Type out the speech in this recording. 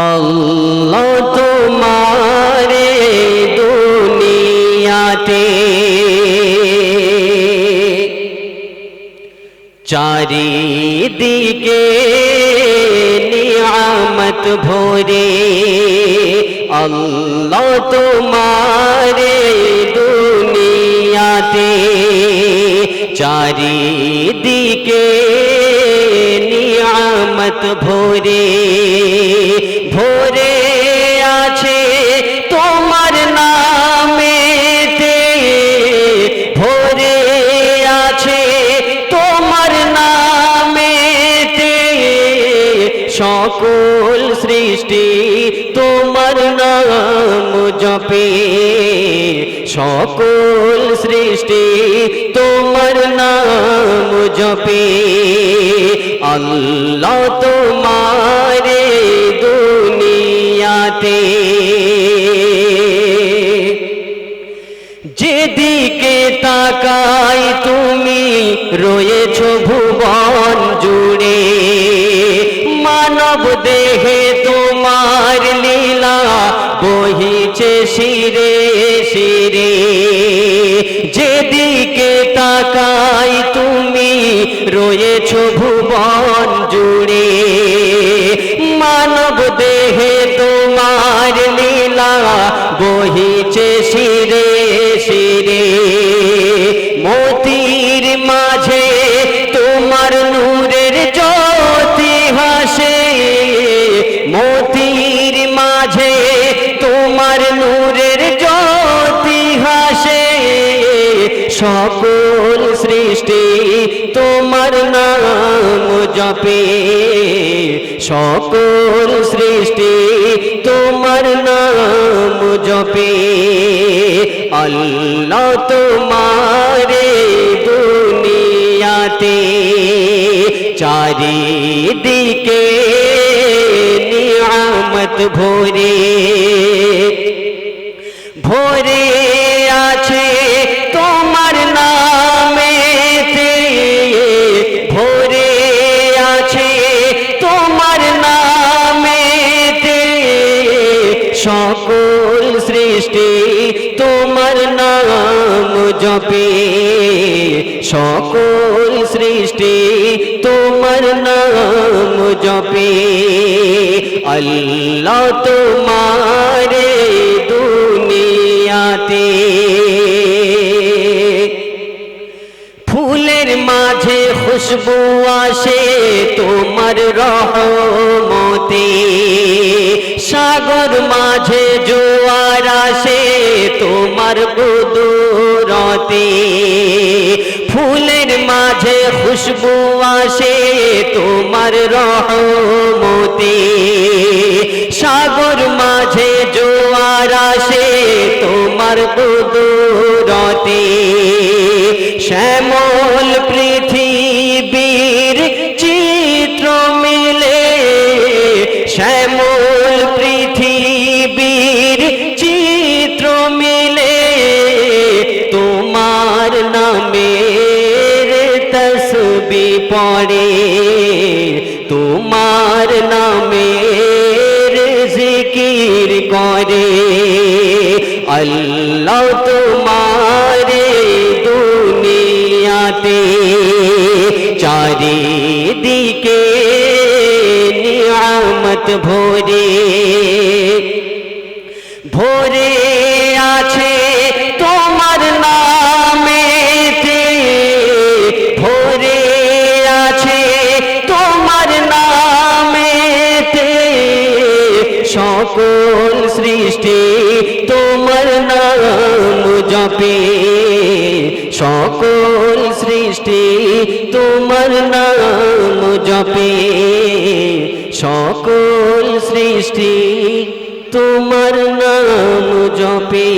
আল্লাহ তোমারে দুনিয়াতে চারিদিকে নিয়ামত ভরে আল্লাহ তোমারে দুনিয়াতে চারিদিকে নিয়ামত ভরে সকল সৃষ্টি তোমার নাম জপে। সকল সৃষ্টি তোমার নাম জপে। আল্লাহ তোমারে দুনিয়াতে। যেদিকে তাকাই তুমি রয়েছ ভুবন মানব দেহে তোমার লীলা বহিছে শিরে শিরে। যেদিকে তাকাই তুমি রয়েছ ভুবন জুড়ে। মানব দেহে তোমার লীলা বহিছে শিরে। সকল সৃষ্টি তোমার নাম জপে। সকল সৃষ্টি তোমার নাম জপে। আল্লাহ তোমারে দুনিয়াতে চারিদিকে নিয়ামত ভোরে। ভরে নাম জপে সকল সৃষ্টি তোমার নাম জপে। আল্লাহ তোমারে দুনিয়াতে। ফুলের মাঝে খুশবু আসে তোমার রহমতে। সাগর মাঝে আসে তোমার কুদুরতে। ফুলের মাঝে খুশবু আসে তোমার রহমতে। সাগর মাঝে জোয়ার আসে তোমার বুদুরতে শ্যামল পৃথিবীর পড়ে। তোমার নামের জিকির করে। আল্লাহ তোমারে দুনিয়াতে চারিদিকে নিয়ামত ভরে। ভরে সৃষ্টি তোমার নাম জপে। সকল সৃষ্টি তোমার নাম জপে। সকল সৃষ্টি তোমার নাম জপে।